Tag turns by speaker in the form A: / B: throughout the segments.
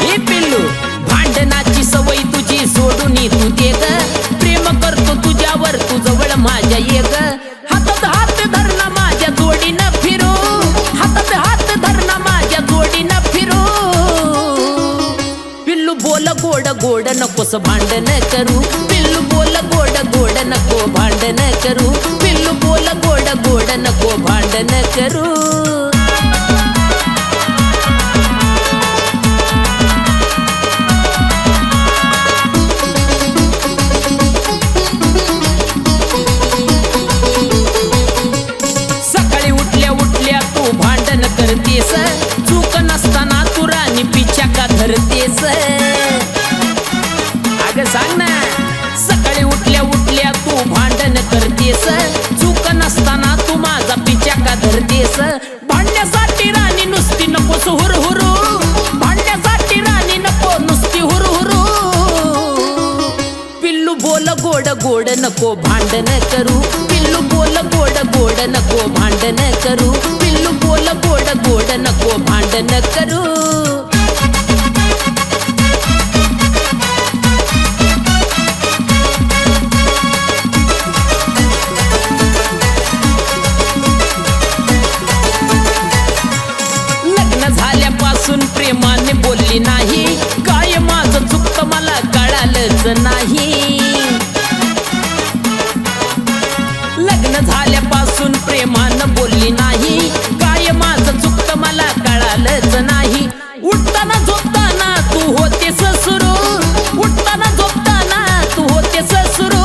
A: हे पिल्लू तुझी सोडून तू प्रेम करतो तुझ्यावर माझ्या हात माझ्या जोडीनं हात जोडीनं पिल्लू बोल गोड गोड नकोस भांडण. व्हायचं नाही. लग्न झाल्यापासून प्रेमानं बोलली नाही. काय माझं चुकत मला कळालंच नाही. उठताना झोपताना तू होते ससुरू. उठताना झोपताना तू होते ससुरू.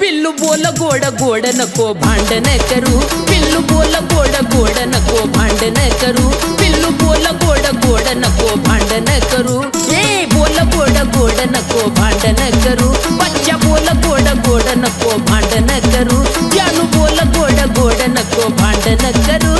A: पिल्लू बोल गोड गोड नको भांडण करू. पिल्लू बोल गोड गोड नको भांडण करू. पिल्लू बोल गोड गोड नको भांडण करू. नको भांडण करू बच्चा बोल गोड गोड नको भांडण करू जानू बोल गोड गोड नको भांडण करू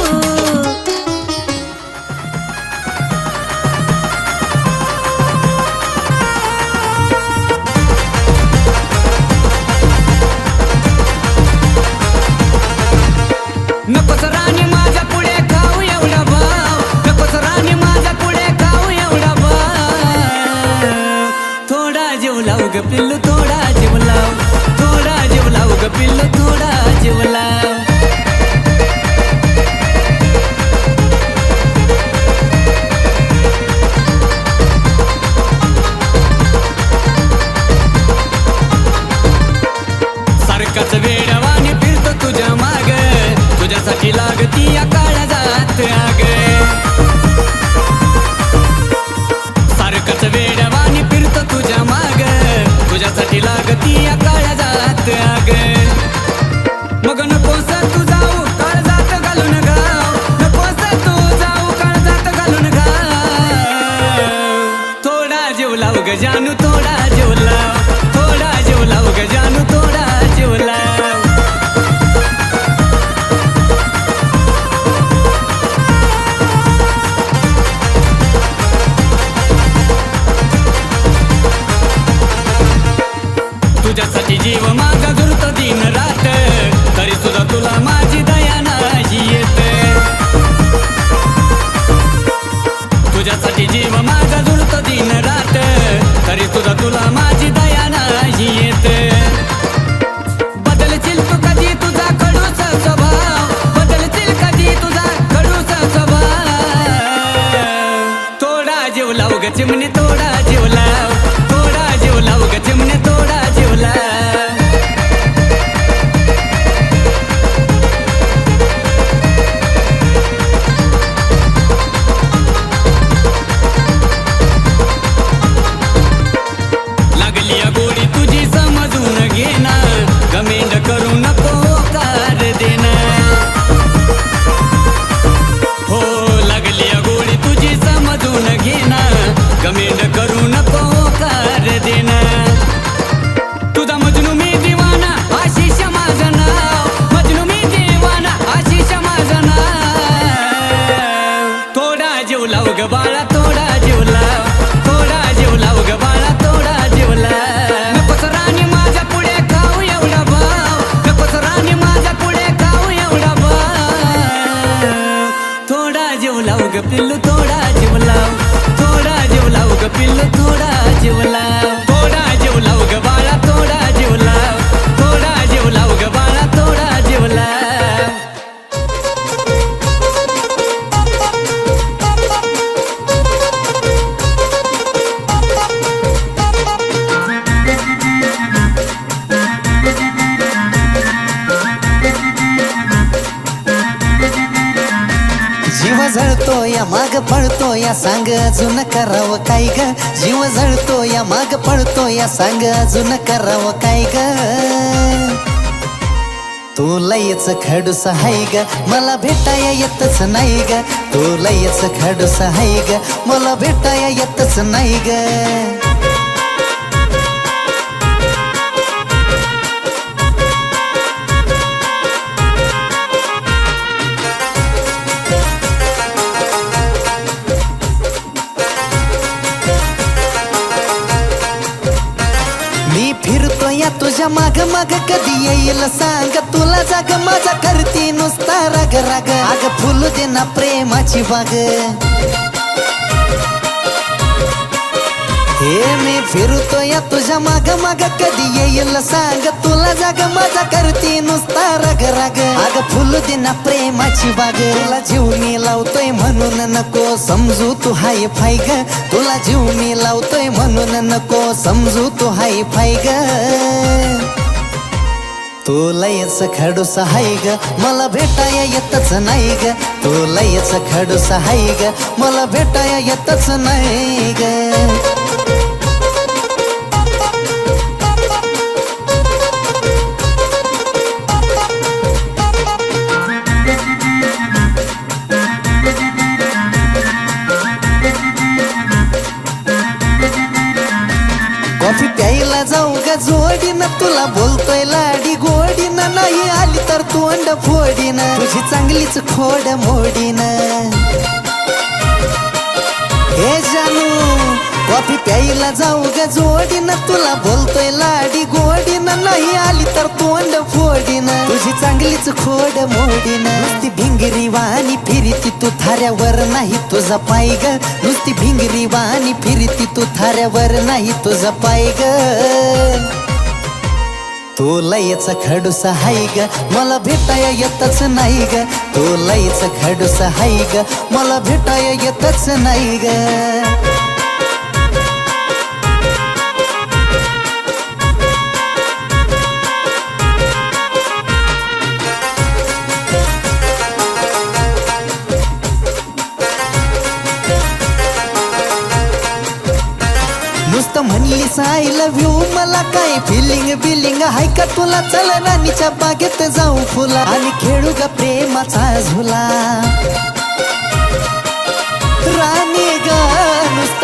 B: माणसाची लागती माग
C: पळतो या सांग अजून करावं काय ग? जीव जळतो या माग पळतो या सांग अजून करावं काय ग? तू लयच खडूस हाय ग मला भेटाया येतच नाही ग. तू लयच खडूस हाय ग मला भेटाया येतच नाही ग. या माग माग कधी येईल सांग. तुला जाग माझा करती नुसता राग राग. अग फुल दे ना प्रेमाची बाग हे मी फिरतो या तुझ्या माग माग कधी येईल सांग. तुला जाग माझा करती नुसता राग राग. अग फुल दे ना प्रेमाची बाग तुला जीव मी लावतोय म्हणून नको समजू तू हाय फाय ग. तुला जीव मी लावतोय म्हणून नको समजू तू हाय फाय ग. तू लयच खडूस हाय ग मला भेटाया येतच नाही ग. तू लयच खडूस हाय ग मला भेटाया येतच नाही ग. माझी चांगलीच खोड मोडीन. हे जानू कॉफी प्यायला जाऊ ग जोडीन तुला बोलतोय लाडी गोडीन. नाही आली तर तोंड फोडीन. तुझी चांगलीच खोड मोडीन. नुसती भिंगरी वाणी फिरती तू थाऱ्यावर नाही तुझा पाय ग. नुसती भिंगरी वाणी फिरती तू थाऱ्यावर नाही तुझा पाय ग. तो लयच खडूस हाय ग मला भेटाय येतच नाही ग. तो लयच खडूस हाय ग मला भेटाय येतच नाही ग. म्हणलीस आय लव्ह यू मला काय फिलिंग बिलिंग हाय का तुला? चल राणीच्या बागेत जाऊ फुला. आणि खेळू ग प्रेमाचा झुला?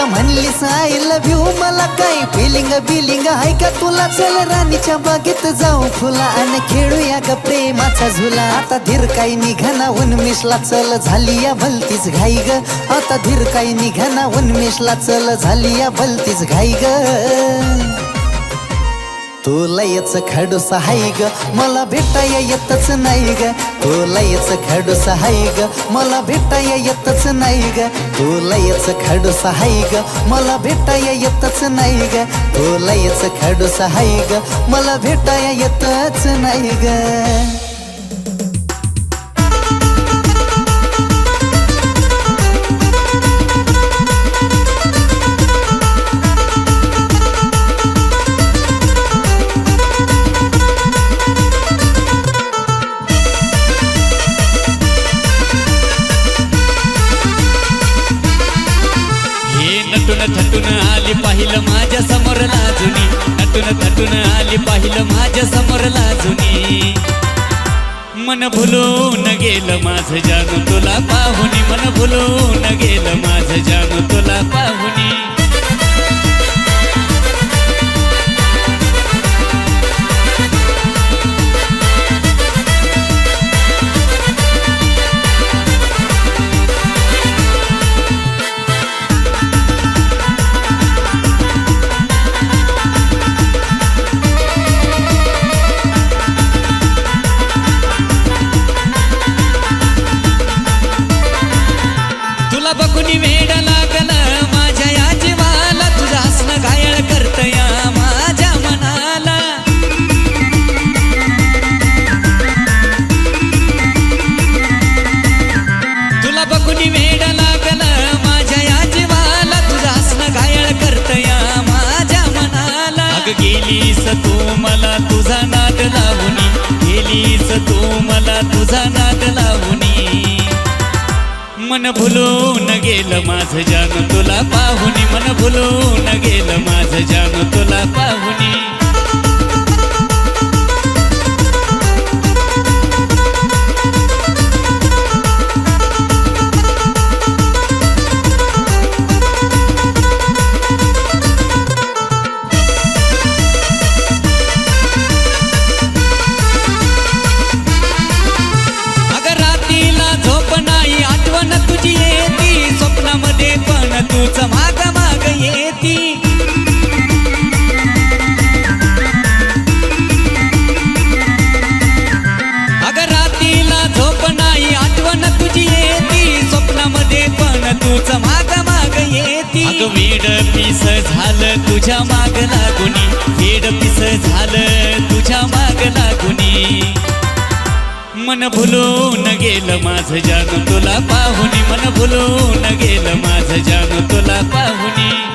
C: आता म्हणलीस आय लव्ह यू मला काय फिलिंग बिलिंग हाय का तुला? चल राणीच्या बागेत जाऊ फुला आणि खेळूया ग प्रेमाचा झुला. आता धीर काही निघाना उन्मेषला चल झाली या भलतीच घाई ग. आता धीर काही निघाना उन्मेषला चल झाली या भलतीच घाई ग. तू लयच खडूस हाय ग मला भेटाय येतच नाही ग. तू लयच खडूस हाय ग मला भेटाय येतच नाही ग. तू लयच खडूस हाय ग मला भेटाय येतच नाही ग. तू लयच खडूस हाय ग मला भेटाय येतच नाही ग.
B: पाहिलं माझ्यासमोर लाजुनी मन भुलून गेलं माझं जानू तुला पाहुनी. मन भुलून गेलं माझं जानू तुला पाहुनी. तुला पाहुनी मन भुलून गेलं माझं जान तुला पाहुनी मन भुलून गेलं माझं जान तुला पाहुनी मन भुलून गेलं माझं जान तुला पाहुनी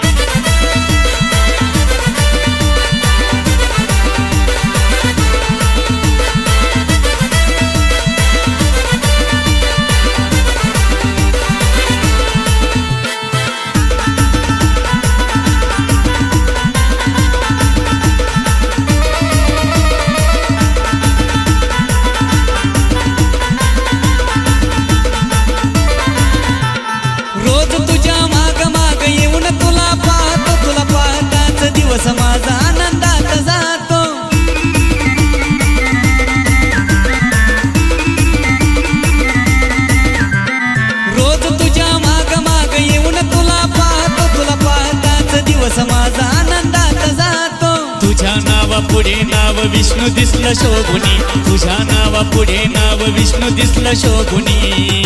B: विष्णू दिसलं शोभुनी. तुझ्या नावा पुढे नाव विष्णू दिसलं शोभुनी.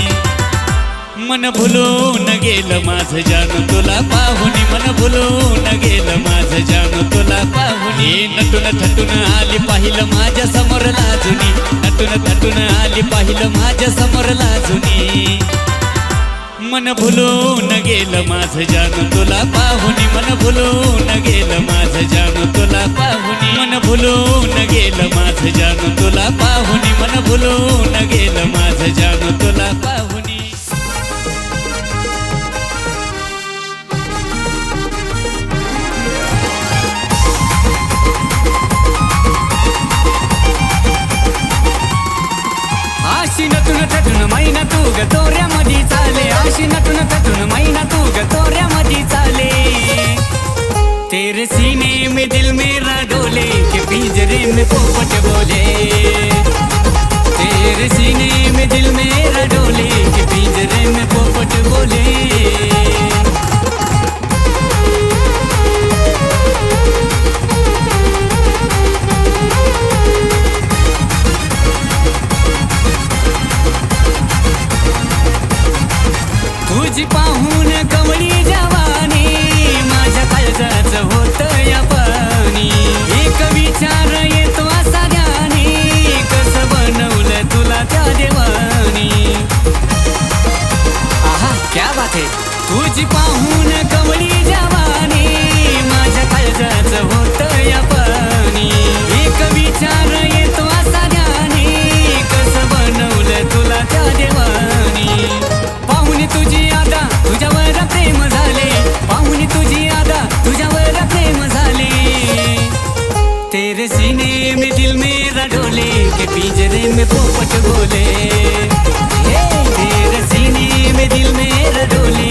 B: मन भुलून गेलं माझ जान तुला पाहुनी. मन भुलून गेलं माझ जान तुला पाहुनी. नटून थटून आली पाहिलं माझ्यासमोर लाजुनी. नटून थटून आली पाहिलं माझ्यासमोर लाजुनी. मन भुलून गेलं माझं जान. तुला पाहुनी मन भुलून गेलं माझं जान. तुला पाहुनी मन भुलून गेलं माझं जान. तुला पाहुनी मन भुलून गेलं माझं जान. तुला तुझी पाहून कमळी जवानी माझ्या काळजाच होत या पाणी. एक विचार येतो असा ज्ञानी कसं बनवलं तुला त्या देवानी. आहा क्या बात आहे. तुझी पाहून कमळी जवानी माझ्या काळजाच होत या पाणी. एक विचार येतो असा ज्ञानी कसं बनवलं तुला त्या देवानी. तेरे सीने में दिल मेरा डोले के पिंजरे में पोपट बोले। हे, तेरे सीने में दिल मेरा डोले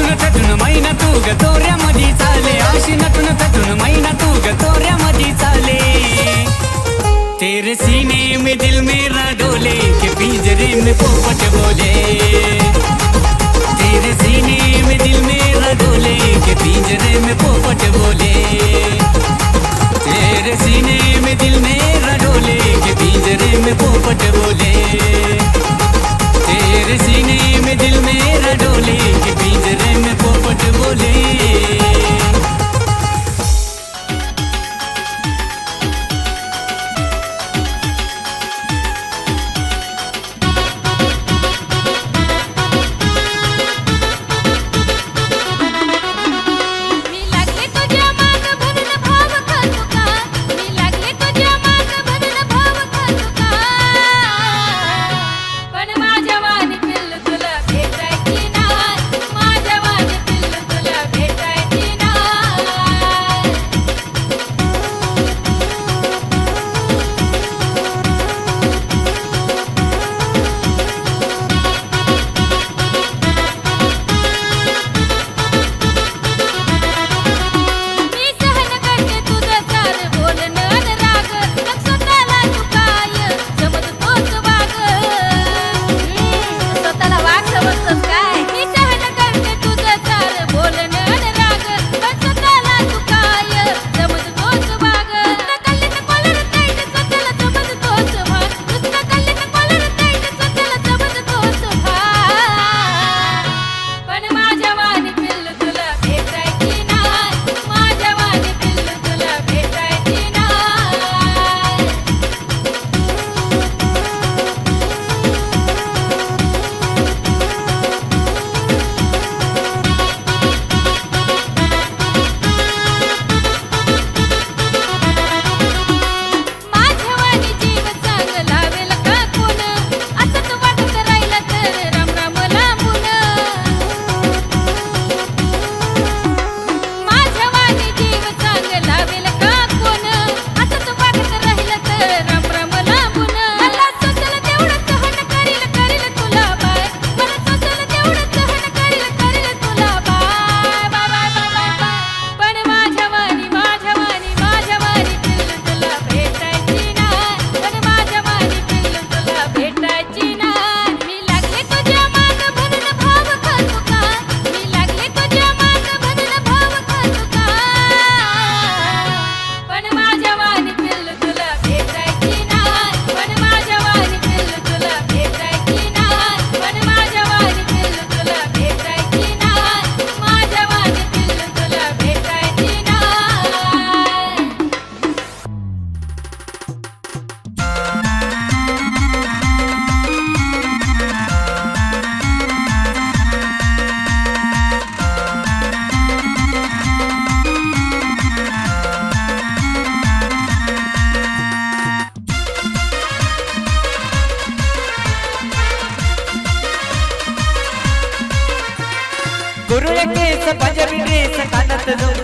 D: तटून तटून मैना तू ग तोऱ्या मधी चाले. अशी नटून तटून मैना तू ग तोऱ्या मधी चाले. तेरे सीने में दिल मेरा डोले के पिंजरे में पोपट बोले. तेरे सीने में दिल मेरा डोले के पिंजरे में पोपट बोले. तेरे सीने में दिल मेरा डोले के पिंजरे में पोपट बोले.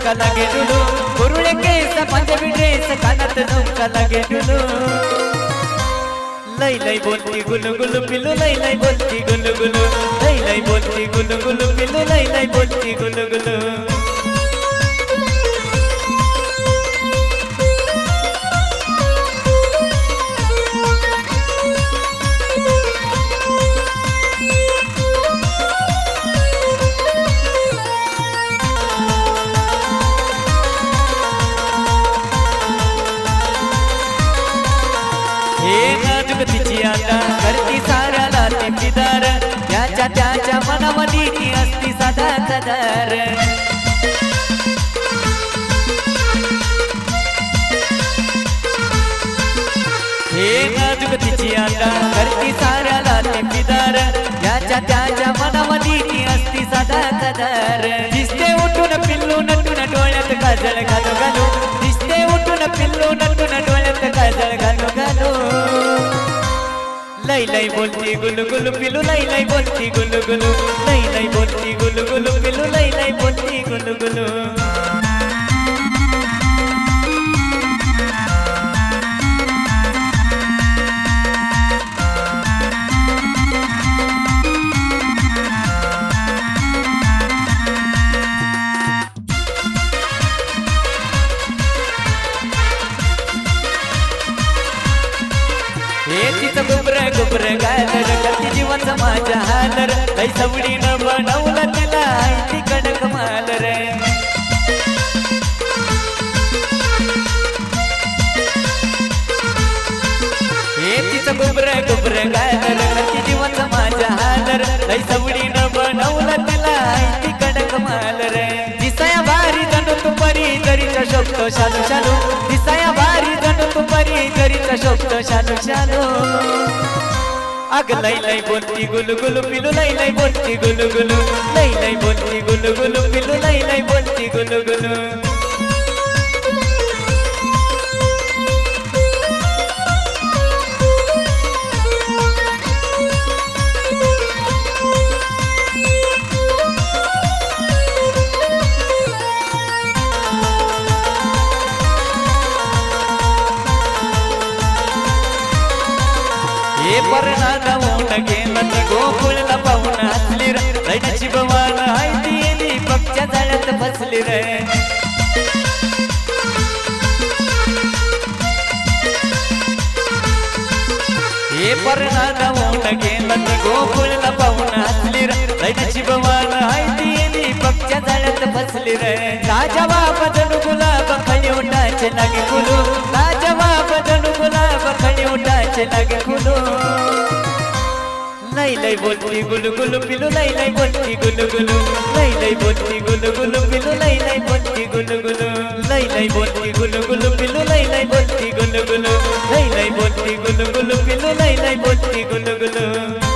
B: ನೌಕಲಗೆರುಳು ಗುರುಳೆ ಕೇಸ ಪಂಜ ಬಿಡ್ರೇಸ ಕನತ ನೌಕಲಗೆರುಳು లై లై బోల్తి గులు గులు పిల్లు లై లై బోల్తి గులు గులు. లై లై బోల్తి గులు గులు పిల్లు లై లై బోల్తి గులు గులు. मानवली ती
D: असती सदा सदर हे नाजूक तिची आता करती साऱ्याला ते पिदार
B: याच्या त्याच्या मनामध्ये असती सदा सदर दिसते उठून पिल्लू नटून डोळ्यात काजळ घालू घालू লাই লাই বলছি গুলু গুলু পিলু, লাই লাই বলছি গুলু গুলু। লাই লাই বলছি গুলু গুলু পিলু, লাই লাই বলছি গুলু গুলু। हालर लई सवडीनं बनवलं तिला. आई ती कडक मालर हे तिचं गुबर गुबर गालर करती जीवाचा माझ्या हालर. लई सवडीनं बनवलं तिला. ती कडक मालर दिसाया भारी जणू तू परी जरीचा शोभतो शालू शालू. दिसाया भारी जणू तू परी जरीचा शोभतो शालू शालू. আগ লাই লাই বন্টি গুলু গুলু পিলু লাই লাই বন্টি গুলু গুলু লাই লাই বন্টি গুলু গুলু পিলু লাই লাই বন্টি গুলু গুলু गोकुळला पाहून हसली रडची बवाल आयती हाय ती येली पक्षच्या जाळ्यात बसली रे. हे पर्णा जाऊन गेलं गोकुळला पाहून हसली रडची बवाल आयती हाय ती येली पक्षच्या जाळ्यात बसली रे. राजा बाप जणू गुलाब खाली उठायचे लागे खुलू राजा बाप जणू गुलाब खाली उठायचे लागे खुलू లై లై బొట్టి గులు గులు పిలు లై లై బొట్టి గులు గులు. లై లై బొట్టి గులు గులు పిలు లై లై బొట్టి గులు గులు. లై లై బొట్టి గులు గులు పిలు లై లై బొట్టి గులు గులు. లై లై బొట్టి గులు గులు పిలు లై లై బొట్టి గులు గులు.